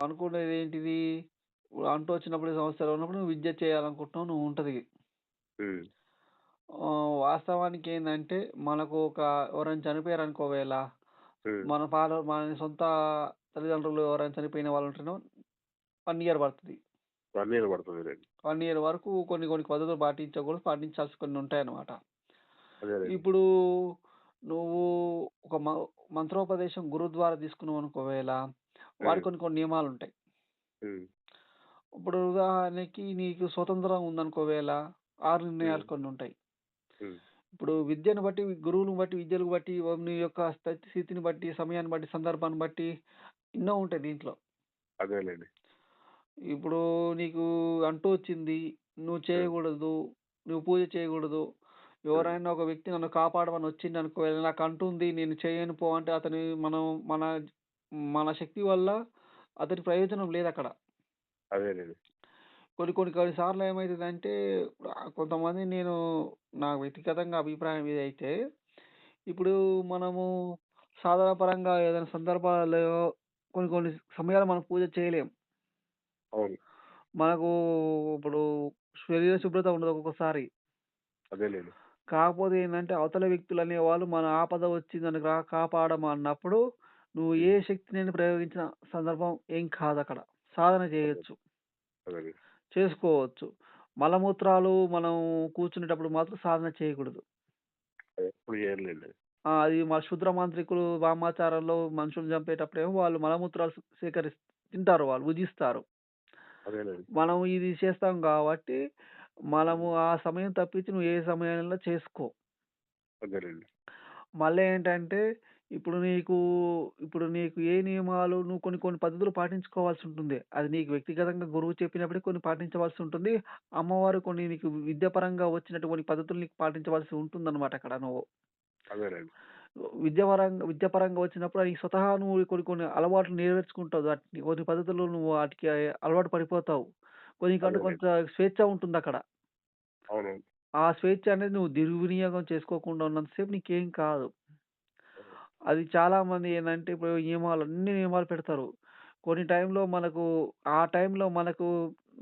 అనుకునేది ఏంటిది? అంటూ వచ్చినప్పుడు సమస్యలు ఉన్నప్పుడు నువ్వు విద్య చేయాలనుకుంటున్నావు నువ్వు ఉంటది. హ్మ్. ఆహ్, వాస్తవానికి ఏందంటే మనకు ఒక ఎవరైనా చనిపోయారనుకో ఒకవేళ, హ్మ్. మన ఫాదర్ మన సొంత తల్లిదండ్రులు ఎవరైనా చనిపోయిన వాళ్ళు ఉంటేనో 1 ఇయర్ పడతది. 1 ఇయర్ పడతదిలెండి. 1 ఇయర్ వరకు కొన్ని కొన్ని పద్ధతులు పాటించకూడదు. పాటించాల్సి కొన్ని ఉంటాయన్నమాట. అదేలెండి. ఇప్పుడు నువ్వు ఒక మ మంత్రోపదేశం గురువు ద్వారా తీసుకున్నావనుకో ఒకవేళ, హ్మ్. కొన్ని కొన్ని నియమాలుంటాయి. హ్మ్. ఇప్పుడు ఉదాహరణకి నీకు స్వతంత్రం ఉందనుకో ఒకవేళ, 6 నిర్ణయాలు. కొన్ని ఉంటాయి. ఇప్పుడు విద్యను బట్టి, గురువుని బట్టి, విద్యను బట్టి, నీ యొక్క స్థ స్థితిని బట్టి, సమయాన్ని బట్టి, సందర్భాన్ని బట్టి ఎన్నో ఉంటాయి దీంట్లో. అదేలెండి. ఇప్పుడు నీకు అంటూ వచ్చింది. నువ్వు. చేయకూడదు. నువ్వు పూజ చేయకూడదు. ఎవరైనా ఒక వ్యక్తి నన్ను కాపాడమని వచ్చిండనుకో, నాకు అంటుంది నేను చేయను పో అంటే అతని మనం మన మన శక్తి వల్ల అతనికి ప్రయోజనం లేదక్కడ. అదేలెండి. కొన్ని కొన్ని కొన్ని సార్లు ఏమైతదంటే ఆహ్, కొంతమంది నేను నాకు వ్యక్తిగతంగా అభిప్రాయం ఇదైతే, ఇప్పుడు మనము సాధన పరంగా ఏదైనా సందర్భాలలో కొన్ని కొన్ని సమయాల్లో మనం పూజ చేయలేం. అవును. మనకు ఇప్పుడు శరీర శుభ్రత ఉండదు ఒక్కొక్కసారి. అదేలెండి. కాకపోతే ఏందంటే అవతల వ్యక్తులనేవాళ్ళు మన ఆపద వచ్చిందని రా కాపాడమన్నప్పుడు నువ్వు ఏ. శక్తినైనా ప్రయోగించిన సందర్భం ఏం కాదక్కడ. సాధన అదే. చేయొచ్చు. చేసుకోవచ్చు. మలమూత్రాలు మనం కూర్చునేటప్పుడు మాత్రం సాధన చేయకూడదు. అది. ఆ! మన శూద్ర మాంత్రికులు వామాచారంలో మనుషుల్ని చంపేటప్పుడేమో వాళ్ళు మలమూత్రాలు స్ సేకరిస్ తింటారు వాళ్ళు, భుజిస్తారు. అదేలెండి. మనం ఇది చేస్తాం గాబట్టి, మనము. ఆ సమయం తప్పించి నువ్వు ఏ సమయంలో చేసుకో. మళ్ళా ఏంటంటే, ఇప్పుడు నీకు ఇప్పుడు నీకు ఏ నియమాలు నువ్వు కొన్ని కొన్ని పద్ధతులు పాటించుకోవాల్సుంటుంది. అది నీకు వ్యక్తిగతంగా గురువు చెప్పినప్పుడే కొన్ని పాటించవలసి ఉంటుంది. అమ్మవారు కొన్ని నీకు విద్యాపరంగా వచ్చినటువంటి పద్ధతులు నీకు పాటించవలసి ఉంటుందన్నమాట అక్కడ నువ్వు. అదేలెండి. విద్యాపరంగా విద్యాపరంగా వచ్చినప్పుడు అయి స్వతహా నువ్వు కొన్ని కొన్ని అలవాట్లు నేర్చుకుంటావు. వాటిని కొన్ని పద్ధతులు నువ్వు వాటికి అలవాటు పడిపోతావు. కొన్నికంటూ అదేలెండి. కొంత స్వేచ్ఛ ఉంటుందక్కడ. అవునవును. ఆ స్వేచ్ఛ అనేది నువ్వు దుర్వినియోగం చేసుకోకుండా ఉన్నంత సేపు నీకేం కాదు. అది చాలామంది ఏందంటే ఇప్పుడు నియమాలు అన్ని నియమాలు పెడతారు. కొన్ని టైంలో మనకు ఆ టైంలో మనకు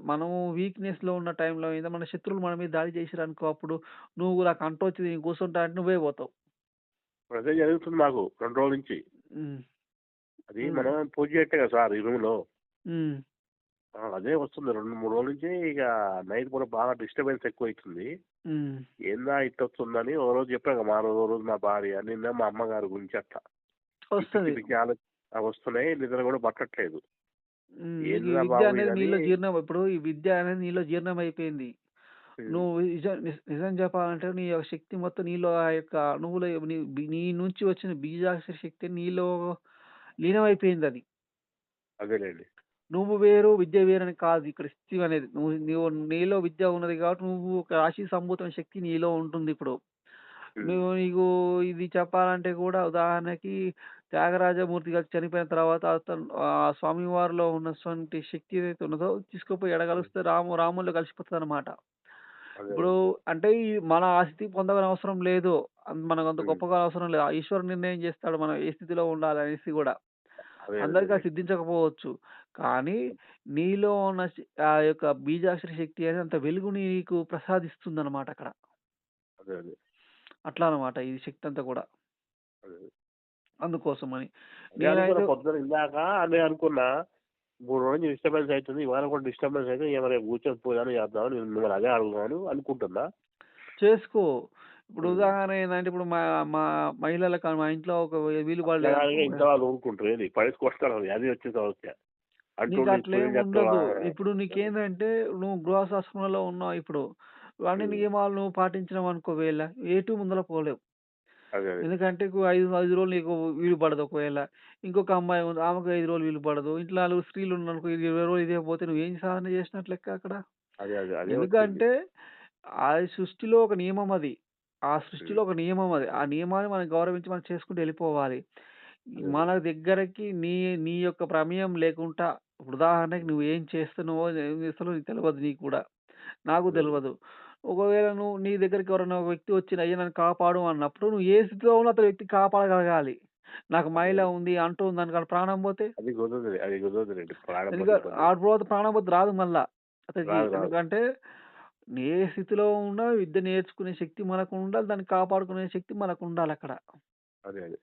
మనము వీక్‌నెస్‌లో ఉన్న టైంలో ఏందో మన శత్రువులు మన మీద దాడి చేసిరనుకో అప్పుడు నువ్వు నాకు అంటొచ్చింది నేను కూర్చుంటా అంటే నువ్వే పోతావు. అదే జరుగుతుంది నాకు 2 రోజుల నుంచి. హ్మ్. అది హ్మ్. మనం పూజ చేయట్లే కదా సార్ ఈ రూమ్‌లో. హ్మ్. అదే వస్తుంది 2, 3 రోజుల నుంచి ఇక నైట్ పూట బాగా డిస్టర్బెన్స్ ఎక్కువైతుంది. హ్మ్. ఏందా ఇట్టొస్తుందని ఓ రోజు చెప్పాను కదా! మా రోజు రోజు మా భార్య, నిన్న మా అమ్మగారి గురించి అట్లా. వస్తది. వస్తున్నాయి. నిద్ర కూడా పట్టట్లేదు. విద్య అనేది నీలో జీర్ణం ఇప్పుడు ఈ విద్య అనేది నీలో జీర్ణమైపోయింది. హ్మ్. నువ్వు నిజం చెప్పాలంటే నీ యొక్క శక్తి మొత్తం నీలో ఆ యొక్క అణువులో నీ నుంచి వచ్చిన బీజాక్షర శక్తి నీలో లీనమైపోయిందది. అదేలెండి. నువ్వు వేరు, విద్య వేరని కాదు ఇక్కడ స్థితి అనేది. నువ్వు నువ్వు నీలో విద్య ఉన్నది కాబట్టి నువ్వు ఒక రాశి సంభూతమైన శక్తి నీలో ఉంటుందిప్పుడు. హ్మ్. నువ్వు నీకు ఇది చెప్పాలంటే కూడా ఉదాహరణకి త్యాగరాజమూర్తి గారు చనిపోయిన తర్వాత అతను ఆహ్, స్వామివారిలో ఉన్నటువంటి శక్తి ఏదైతే ఉన్నదో తీసుకుపోయి ఎడ హ్మ్. కలుస్తే రాము రాముల్లో కలిసిపోతదనమాట. ఇప్పుడు అదేలెండి. అంటే ఈ మన ఆ స్థితి పొందనవసరం లేదు. మనకంత హ్మ్. గొప్పగా అవసరం లేదు. ఆ ఈశ్వరుడు నిర్ణయం చేస్తాడు మనం ఏ స్థితిలో ఉండాలనేసి గూడా. అదే అందరికి. సిద్ధించకపోవచ్చు. కానీ నీలో ఉన్న శ ఆ యొక్క బీజాక్షర శక్తి అనేది అంత వెలుగు నీకు ప్రసాదిస్తుందనమాట అక్కడ. అదే అదే. అట్లా అన్నమాట ఈ శక్తి అంతా కూడా. అదే. అందుకోసమని. అదే అనుకున్నా నేనైతే పొద్దున ఇందాక నేను అనుకున్నా 3 రోజుల నుంచి డిస్టర్బెన్స్ అయితుంది. ఇవాళ కూడా డిస్టర్బెన్స్ అయితే రేపు కూర్చొని పూజనే చేద్దామని నేను మిమ్మల్ని అదే అడుగుదామని అనుకుంటున్నా. చేసుకో. ఇప్పుడు హ్మ్. ఉదాహరణ ఏందంటే ఇప్పుడు మా మా మహిళలకు మా ఇంట్లో ఒక వీలు కాదుగా ఇంట్లో వాళ్ళు ఊరుకుంటారు. ఏంది పడేసి కొడతారు. అది వచ్చే సమస్య. నీకు అట్లేం చేస్తావా? ఉండదు. ఇప్పుడు నీకేందంటే నువ్వు గృహస్థాశ్రమంలో ఉన్నావు ఇప్పుడు. అన్ని హ్మ్. నియమాలు నువ్వు పాటించినవనుకో ఒకవేళ ఎటు ముందల పోలేవు. అదే అదే. ఎందుకంటే 5, 5 రోజులు నీకు వీలు పడదు ఒకవేళ. ఇంకొక అమ్మాయి ఉంది ఆమెకు 5 రోజులు వీలు పడదు. ఇంట్లో నలుగురు స్త్రీలు ఉన్నారనుకో 20 రోజులు ఇదే పోతే నువ్వేం సాధన చేసినట్టు లెక్క అక్కడ. అదే అదే. అదే వచ్చింది. ఎందుకంటే ఆ సృష్టిలో ఒక నియమం అది. ఆ సృష్టిలో. ఒక నియమం అది. ఆ నియమాన్ని మనం గౌరవించి మనం చేసుకుంటూ వెళ్ళిపోవాలి. అదే మన. దగ్గరకి నీ నీ యొక్క ప్రమేయం లేకుండా ఇప్పుడు ఉదాహరణకి. నువ్వేం చేస్తున్నావో, ఏం చేస్తున్నావో నీకు తెలవదు నీకు కూడా. నాకు అదే అదే. తెలవదు. ఒకవేళ నువ్వు నీ దగ్గరికి ఎవరైనా ఒక వ్యక్తి వచ్చి అయ్యా నన్ను కాపాడు అన్నప్పుడు నువ్వు ఏ స్థితిలో ఉన్నా అతని వ్యక్తి కాపాడగలగాలి. నాకు మహిళ ఉంది అంటూ ఉంది అనుకో ఆడ ప్రాణం పోతే అది కుదరదు అది కుదరదులేండి ప్రాణం పోతే ఆడ పోతే ప్రాణం పోతే రాదు మళ్ళా అతనికి రాదు, రాదు. ఎందుకంటే ఏ స్థితిలో ఉన్నా విద్య నేర్చుకునే శక్తి మనకు ఉండాలి దాన్ని కాపాడుకునే శక్తి మనకు ఉండాలి అక్కడ అదే అదే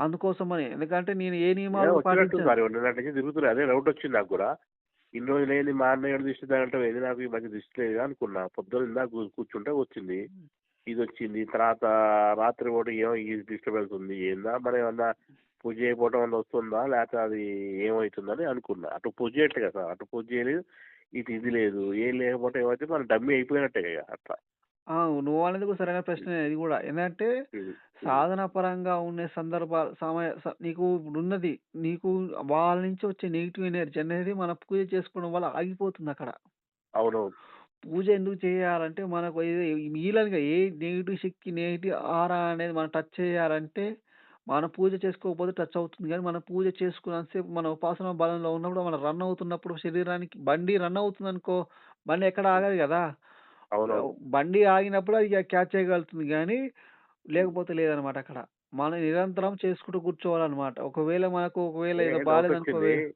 అందుకోసమని. ఎందుకంటే నేను ఏ నియమాలు పాటించాను. తిరుగుతున్నా. అదే డౌట్ వచ్చింది నాకు కూడా. ఇన్ని రోజులు ఏంది మా అన్నయ్య దృష్టి తగలటం ఏంది నాకు ఈ మధ్య దృష్టి లేదు అనుకున్నా. పొద్దున్న ఇందాక కూర్చుంటే వచ్చింది. ఇది వచ్చింది. తర్వాత రాత్రి పూట ఏమో ఈ డిస్టర్బెన్స్ ఉంది. ఏందా మరి ఏమన్నా పూజ చేయకపోవడం వల్ల వస్తుందా? లేకపోతే అది ఏమవుతుందని అనుకున్నా. అటు పూజ చేయట్లే కదా అటు పూజ చేయలేదు. ఇటు ఇది లేదు. ఏం లేకపోతే ఏమైతే మన డమ్మి అయిపోయినట్టే ఇక అట్లా. ఆ, నువ్వు అనేది కూడా సరైన ప్రశ్న ఇది కూడా. ఏంటంటే ఇది. సాధన పరంగా ఉండే సందర్భాలు సమయ స- నీకు ఇప్పుడు ఉన్నది నీకు వాళ్ళ నుంచి వచ్చే నెగిటివ్ ఎనర్జీ అనేది మన పూజ చేసుకోవడం వల్ల ఆగిపోతుంది అక్కడ. అవునవును. పూజ ఎందుకు చేయాలంటే మనకు మీలనిగా ఏ నెగిటివ్ శక్తి నెగిటివ్ ఆరా అనేది మనం టచ్ చేయాలంటే మన పూజ చేసుకోకపోతే టచ్ అవుతుంది. కానీ మన పూజ చేసుకున్నంతసేపు మన ఉపాసన బలంలో ఉన్నప్పుడు మనం రన్ అవుతున్నప్పుడు శరీరానికి బండి రన్ అవుతుంది అనుకో బండి ఎక్కడ ఆగదు కదా! అవునవును బండి ఆగినప్పుడు అది క్యాచ్ చేయగలుగుతుంది కానీ లేకపోతే లేదనమాట అక్కడ. మనం నిరంతరం చేసుకుంటూ కూర్చోవాలన్నమాట ఒకవేళ మనకు ఒకవేళ అదే ఏదో డౌట్ వచ్చింది వే-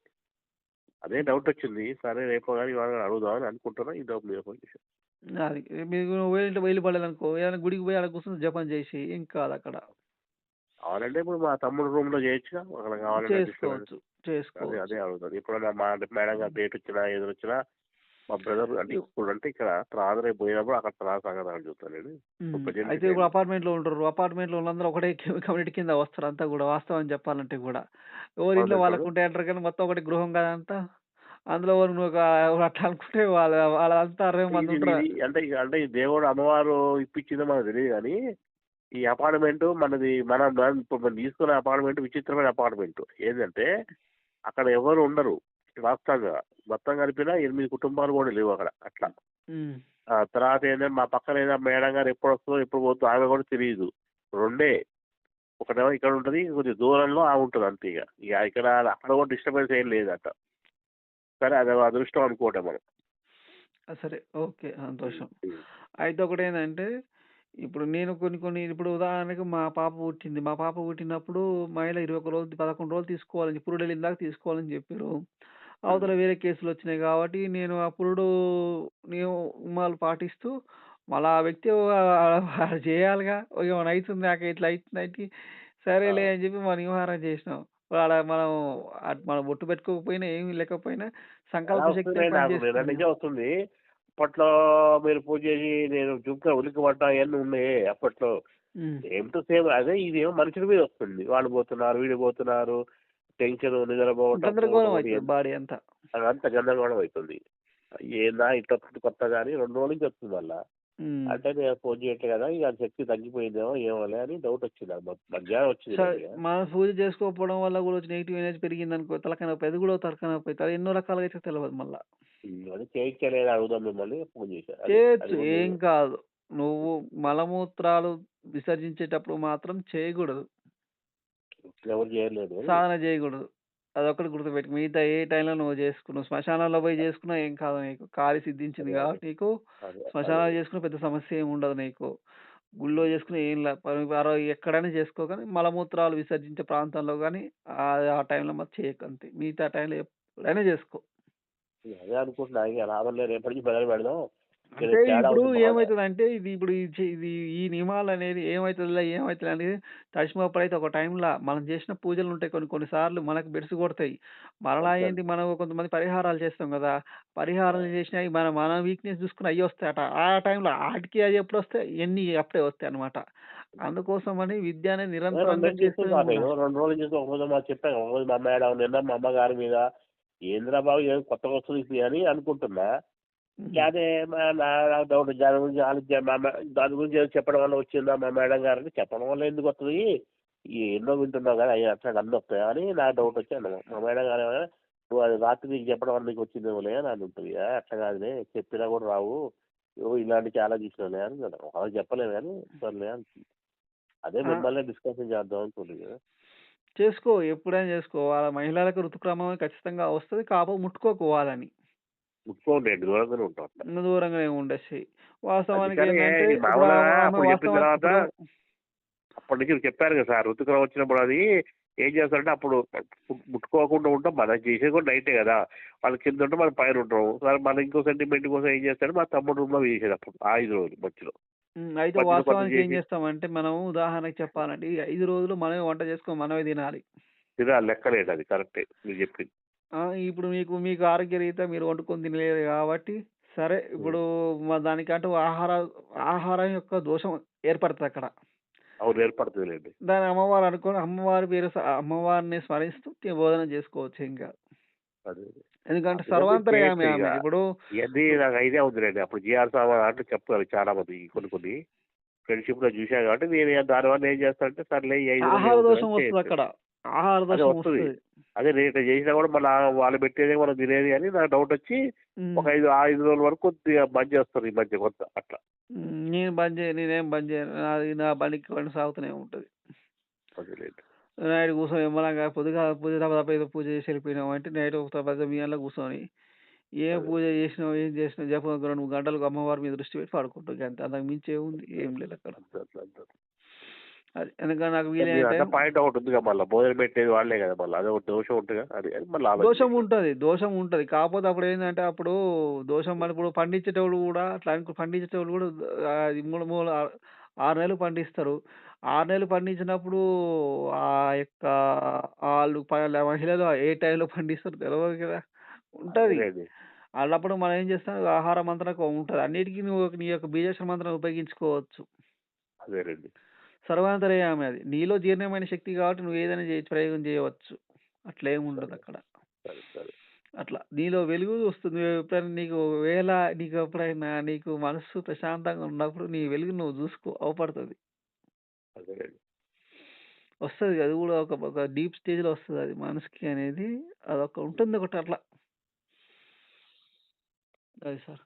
అదే డౌట్ వచ్చింది సరే రేపు కానీ ఇవాళ అడుగుదామని అనుకుంటున్నా. ఈ డౌట్ మీద ఫోన్ చేశాను అది మీకు నువ్వు ఇంట్లో ఏదైనా గుడికి పోయి అక్కడ కూర్చొని జపం చేసి ఏం కాదు అక్కడ. కావాలంటే ఇప్పుడు మా తమ్ముడు రూమ్లో చేయొచ్చుగా అక్కడ కావాలంటే disturbance. చేసుకోవచ్చు. అదే చేసుకోవచ్చు. అదే అడుగుతుంది ఇప్పుడు మా మేడం గారు డేట్ వచ్చినా ఏదో వచ్చినా మా బ్రదర్ అంటే ఇప్పుడు అంటే ఇక్కడ రాదు రేపు పోయినప్పుడు అక్కడ తర్వాత సంగతి చూస్తాను అయితే ఇప్పుడు అపార్ట్మెంట్లో ఉంటారు. అపార్ట్మెంట్లో వాళ్ళందరూ ఒకటే కమ్యూనిటీ కింద వస్తారు. అంతా కూడా వాస్తవం చెప్పాలంటే కూడా. ఎవరి ఇంట్లో వాళ్ళకు. ఉంటే అంటారు కానీ మొత్తం ఒకటి గృహం కదా అంతా అందులో నువ్వు అట్లా అనుకుంటే వాళ్ళ వాళ్ళంతా అరవై మంది ఉంటారు. అంటే అంటే ఈ దేవుడు అమ్మవారు ఇప్పించిందో మనకు తెలియదు కానీ ఈ అపార్ట్మెంట్ మనది మనం మనం తీసుకున్న అపార్ట్మెంట్ విచిత్రమైన అపార్ట్మెంట్. ఏంటంటే అక్కడ ఎవరు ఉండరు. వాస్తవంగా మొత్తం కలిపినా ఎనిమిది కుటుంబాలు కూడా లేవు అక్కడ అట్లా. తర్వాత ఏంటంటే మా పక్కన ఏదో మేడం గారు ఎప్పుడు వస్తుందో ఎప్పుడు పోతుందో ఆమె కూడా తెలియదు రెండే. ఒకటేమో ఇక్కడ ఉంటుంది కొద్దిగా దూరంలో ఆమె ఉంటుంది అంతే ఇక. ఇక ఇక్కడ అక్కడ కూడా డిస్టర్బెన్స్ ఏం లేదట. సరే అది అదృష్టం అనుకోవటం మనం. సరే. ఓకే సంతోషం. అయితే ఒకటి ఏంటంటే ఇప్పుడు నేను కొన్ని కొన్ని ఇప్పుడు ఉదాహరణకి మా పాప పుట్టింది. మా పాప పుట్టినప్పుడు మహిళ ఇరవై ఒక రోజు పదకొండు రోజులు తీసుకోవాలని పురుడు వెళ్ళిందాక తీసుకోవాలని చెప్పారు. అవతల వేరే కేసులు వచ్చినాయి కాబట్టి నేను ఆ పురుడు నియమాలు పాటిస్తూ మళ్ళీ ఆ వ్యక్తి వాడు చేయాలిగా "ఓ, ఏమైనా అవుతుంది నాకు ఇట్లా అవుతుంది సరేలే అని చెప్పి మనం వ్యవహారం చేసినాం. వాడ మనం అట్- మనం బొట్టు పెట్టుకోకపోయినా ఏమీ లేకపోయినా సంకల్ప శక్తి నాకు పనిచేస్తుంది నిజం వస్తుంది. అప్పట్లో మీరు పూజ చేసి నేను జుంక ఉలికి పడ్డా అవన్నీ ఉన్నాయి అప్పట్లో. ఉమ్. సేమ్ టు సేమ్ అదే ఇదేమో మనుషుల మీద వస్తుంది. వాళ్ళు పోతున్నారు వీళ్ళు పోతున్నారు. టెన్షన్ నిద్రపోవటం బాడీ అంతా. అదంతా గందరగోళం అవుతుంది ఏందా ఇట్లా కొత్త కానీ రెండు రోజుల నుంచి వస్తుంది మళ్ళా. అంటే నేను ఫోన్ చేయట్లే కదా ఇక శక్తి తగ్గిపోయిందేమో ఏమోలే అని డౌట్ వచ్చింది మధ్యాహ్నం వచ్చింది. మనం పూజ చేసుకోకపోవడం వల్ల కూడా వచ్చి నెగిటివ్ ఎనర్జీ పెరిగింది అనుకో తలకాయ నొప్పి అది కూడా తలకాయ నొప్పి అవుతుంది ఎన్నో రకాలుగా అయితే తెలియదు మళ్ళీ. అది చేయించలేదు అడుగుదాం మిమ్మల్ని ఫోన్ అదే, చేయొచ్చు ఏం కాదు. నువ్వు మలమూత్రాలు విసర్జించేటప్పుడు మాత్రం చేయకూడదు. ఎవరు చేయలేదు. సాధన చేయకూడదు. అదొకటి గుర్తుపెట్టు మిగతా ఏ టైంలో నువ్వు చేసుకున్నావు? శ్మశానంలో పోయి చేసుకున్నా ఏం కాదు నీకు. కాలి సిద్ధించింది కాబట్టి నీకు అదే, శ్మశానాలు. చేసుకున్న పెద్ద సమస్య ఏమి ఉండదు నీకు. గుళ్ళో చేసుకుని ఏం లే ప- పర- ఎక్కడైనా చేసుకో కానీ మలమూత్రాలు విసర్జించే ప్రాంతంలో కానీ ఆ ఆ టైంలో మాత్రం చేయకు అంతే. మిగతా టైంలో ఎప్పుడైనా చేసుకో. అదే అనుకుంటున్నా. ఇక రేపటి నుంచి పెడదాం అంటే ఇప్పుడు. ఏమవుతుంది అంటే ఇది ఇప్పుడు ఈ చే- ఇది ఈ నియమాలు అనేది ఏమవుతుందిలే ఏమవుతుంది అనేది తడిసినప్పుడు అయితే ఒక టైంలో మనం చేసిన పూజలు ఉంటాయి కొన్ని కొన్నిసార్లు మనకు బెడిసి కొడతాయి మరలా. ఏంటి మనం కొంతమంది పరిహారాలు చేస్తాం కదా పరిహారాలు చేసినవి మన మన వీక్నెస్ చూసుకుని అయ్యి వస్తాయట ఆ టైంలో వాటికి అవి ఎప్పుడు వస్తాయి ఎన్ని అప్పుడే వస్తాయి అనమాట అందుకోసం అని విద్య అనేది నిరంతరంగా రెండు చేస్తూనే చేస్తున్నా నేను ఉండాలి. రెండు రోజులు చేసి ఒక రోజు మా చెప్పాను ఒక రోజు మా మేడం నిన్న మా అమ్మగారి మీద ఏంద్రా బాబు ఏదో కొత్తగా వస్తుంది ఇది అని అనుకుంటున్నా. అదే నా- నాకు డౌట్ దాని గురించి ఆలోచన మా దాని గురించి చెప్పడం వల్ల వచ్చిందా మా మేడం గారు అంటే చెప్పడం వల్ల ఎందుకు వస్తుంది? ఎన్నో వింటున్నావు కదా అయ్యా అట్లా అన్నీ వస్తాయా అని నాకు డౌట్ వచ్చి అన్న మా మేడం గారు నువ్వు అది రాత్రి నీకు చెప్పడం వల్ల నీకు వచ్చిందేమోలే అని అంటుంది "ఏ, అట్లా కాదులే చెప్పినా కూడా రావు. ఇలాంటి చాలా చూసినాలే అని. అలా చెప్పలేదు కానీ సర్లే అంటుంది. అదే. మిమ్మల్ని డిస్కషన్ చేద్దాం అనుకుంటుంది కదా. చేసుకో ఎప్పుడైనా చేసుకో. వాళ్ళ మహిళలకు ఋతుక్రమం ఖచ్చితంగా వస్తుంది కాకపోతే ముట్టుకోకు వాళ్ళని. ముట్టుకోండి దూరంగానే ఉంటాం అట్లా. దూరంగానే వాస్తవానికి అందుకని ఏంటంటే ఈ ఇప్పుడు మామూలుగా ఆమె అప్పుడు చెప్పిన వాస్తవానికి తర్వాత ఇప్పుడు అప్పటి నుంచి చెప్పారు కదా సార్ ఋతుక్రమం వచ్చినప్పుడు అది ఏం చేస్తారంటే అప్పుడు ము- ముట్టుకోకుండా ఉంటాం మనం చేసేది కూడా నైటే కదా. వాళ్ళ కింద ఉంటే మనం పైన ఉంటాం. సార్ మన ఇంకో సెంటిమెంట్ కోసం ఏం చేస్తాడు? మా తమ్ముడు రూమ్లో చేసేది అప్పుడు ఆ ఐదు రోజులు మధ్యలో. ఉమ్, అయితే వాస్తవానికి ఏం చేసి చేస్తామంటే మనం ఉదాహరణకి చెప్పాలంటే ఈ ఐదు రోజులు మనమే వంట చేసుకొని మనమే తినాలి. ఇదా లెక్కలేదు అది కరెక్టే మీరు చెప్పింది. ఆ, ఇప్పుడు మీకు మీకు ఆరోగ్య రీత్యా మీరు వండుకొని తినలేరు కాబట్టి సరే ఇప్పుడు మా దానికంటూ ఆహార ఆహారం యొక్క దోషం ఏర్పడుతుంది అక్కడ. అవును ఏర్పడుతుందిలేండి. దాని అమ్మవారు అనుకొని అమ్మవారి పేరు స- అమ్మవారిని స్మరిస్తూ తి- భోజనం చేసుకోవచ్చు ఇంకా. అదే. ఎందుకంటే అది సర్వాంతర్యామి చేయొచ్చు ఆమె. ఇక. ఇప్పుడు ఇవన్నీ నాకు ఐడియా ఉందిలేండి. అప్పుడు జిఆర్ సాబా అంటే చెప్తారు చాలా మంది కొన్ని కొన్ని. ఫ్రెండ్షిప్లో చూశాను కాబట్టి నేను దాని వల్ల ఏం చేస్తానంటే సర్లే ఈ ఐదు రోజులు ఆహార ఏముంది దోషం అని వస్తుంది చేయొచ్చు. అక్కడ. ఆహార అదే వస్తుంది. ఇట్లా చేసినా కూడా మళ్ళీ వాళ్ళు పెట్టేది మనం తినేది అని నాకు డౌట్ వచ్చి. ఒక ఐదు ఐదు రోజుల వరకు కొద్దిగా బంద్ చేస్తారు ఈ మధ్య కొంత అట్లా. నేను బంద్ చేయ నేనేం బంద్ చేయను. నాది నా బండికి బండి సాగుతూనే ఉంటుంది. నైట్ కూర్చొని ఎమ్మలంగా పొద్దుగా పూజ తప్ప ఏదో పూజ చేసి వెళ్ళిపోయినాం అంటే నైట్ ఒక పది మీ గంటలకు కూర్చొని ఏం. పూజ చేసినావు ఏం చేసినావు ఒక రెండు మూడు గంటలకు అమ్మవారి మీద దృష్టి పెట్టి పడుకుంటాం. అంతే అంతకు మించి ఏముంది? ఏం లేదు అక్కడ. అది ఎందుకంటే నాకు వీలైన పాయింట్ ఒకటి ఉంది కదా మళ్ళీ. భోజనం పెట్టేది వాళ్ళే కదా మళ్ళీ. అదే ఒక దోషం ఉంటుంది కదా అది మళ్ళీ దోషం ఉంటుంది దోషం ఉంటుంది. కాకపోతే అప్పుడు ఏంటంటే అప్పుడు దోషం మరి ఇప్పుడు పండించేటోళ్ళు కూడా అట్లా పండించేటోళ్ళు కూడా అది మూడు మూడు ఆరు నెలలు పండిస్తారు. ఆరు నెలలు పండించినప్పుడు ఆ యొక్క వాళ్ళు మహిళలు ఏ టైంలో పండిస్తారు తెలియదు కదా. ఉంటుంది. అలాప్పుడు మనం ఏం చేస్తాం? ఆహార మంత్రం ఉంటుంది. అన్నిటికీ నువ్వు నీ యొక్క బీజేశ్వర మంత్రం ఉపయోగించుకోవచ్చు. అదేలేండి. సర్వాంతర్యామి అది. నీలో జీర్ణమైన శక్తి కాబట్టి నువ్వు ఏదైనా చేయ ప్రయోగం చేయవచ్చు. అట్లా ఏమి ఉండదు అక్కడ. సరే సరే. అట్లా. నీలో వెలుగు వస్తుంది. ఎప్పుడైనా నీకు వేళ నీకు ఎప్పుడైనా నీకు మనసు ప్రశాంతంగా ఉన్నప్పుడు నీ వెలుగు నువ్వు చూసుకో అవపడుతుంది. అదేలేండి వస్తుంది అది కూడా ఒక ఒక డీప్ స్టేజ్లో వస్తుంది అది. మనసుకి అనేది అదొక ఉంటుంది ఒకటి అట్లా. అది సార్.